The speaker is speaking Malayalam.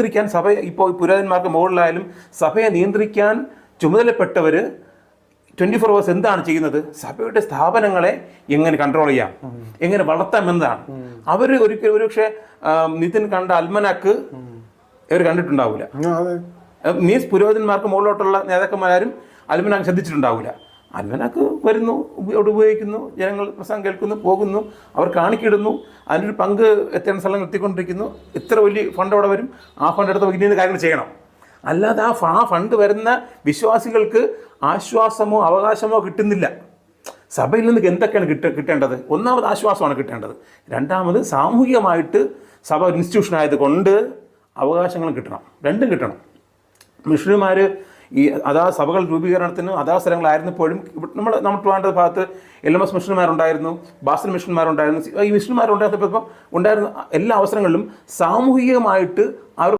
നിയന്ത്രിക്കാൻ സഭ ഇപ്പോൾ പുരോഹിതന്മാർക്ക് മുകളിലായാലും സഭയെ നിയന്ത്രിക്കാൻ ചുമതലപ്പെട്ടവർ ട്വന്റി ഫോർ അവേഴ്സ് എന്താണ് ചെയ്യുന്നത്? സഭയുടെ സ്ഥാപനങ്ങളെ എങ്ങനെ കൺട്രോൾ ചെയ്യാം? എങ്ങനെ വളർത്താം എന്നതാണ്. അവർ ഒരിക്കലും ഒരുപക്ഷെ നിതിൻ കണ്ട അൽമനാക്ക് ഇവർ കണ്ടിട്ടുണ്ടാവില്ല മീൻസ് പുരോഹിതന്മാർക്ക് മുകളിലോട്ടുള്ള നേതാക്കന്മാരും അൽമനാക്ക് ശ്രദ്ധിച്ചിട്ടുണ്ടാവില്ല അൽമനാക്ക് വരുന്നു അവിടെ ഉപയോഗിക്കുന്നു ജനങ്ങൾ പ്രസംഗം കേൾക്കുന്നു പോകുന്നു അവർ കാണിക്കിടുന്നു അതിനൊരു പങ്ക് എത്തേണ്ട സ്ഥലങ്ങൾ എത്തിക്കൊണ്ടിരിക്കുന്നു. ഇത്ര വലിയ ഫണ്ട് അവിടെ വരും ആ ഫണ്ട് എടുത്ത് ഇന്ന കാര്യങ്ങൾ ചെയ്യണം. അല്ലാതെ ആ ആ ഫണ്ട് വരുന്ന വിശ്വാസികൾക്ക് ആശ്വാസമോ അവകാശമോ കിട്ടുന്നില്ല. സഭയിൽ നിന്ന് എന്തൊക്കെയാണ് കിട്ട കിട്ടേണ്ടത്? ഒന്നാമത് ആശ്വാസമാണ് കിട്ടേണ്ടത്. രണ്ടാമത് സാമൂഹികമായിട്ട് സഭ ഒരു ഇൻസ്റ്റിറ്റ്യൂഷൻ ആയതുകൊണ്ട് അവകാശങ്ങളും കിട്ടണം. രണ്ടും കിട്ടണം. മിഷണറിമാർ ഈ അതാ സഭകൾ രൂപീകരണത്തിന് അതാ സ്ഥലങ്ങളായിരുന്നപ്പോഴും നമ്മൾ നമ്മൾ ട്രിവാൻഡ്രത്ത് ഭാഗത്ത് എൽ എം എസ് മിഷണർമാരുണ്ടായിരുന്നു ബാസൽ മിഷണർമാരുണ്ടായിരുന്നു ഈ മിഷണർമാരുണ്ടായിരുന്നപ്പോൾ ഉണ്ടായിരുന്ന എല്ലാ അവസരങ്ങളിലും സാമൂഹികമായിട്ട് അവർ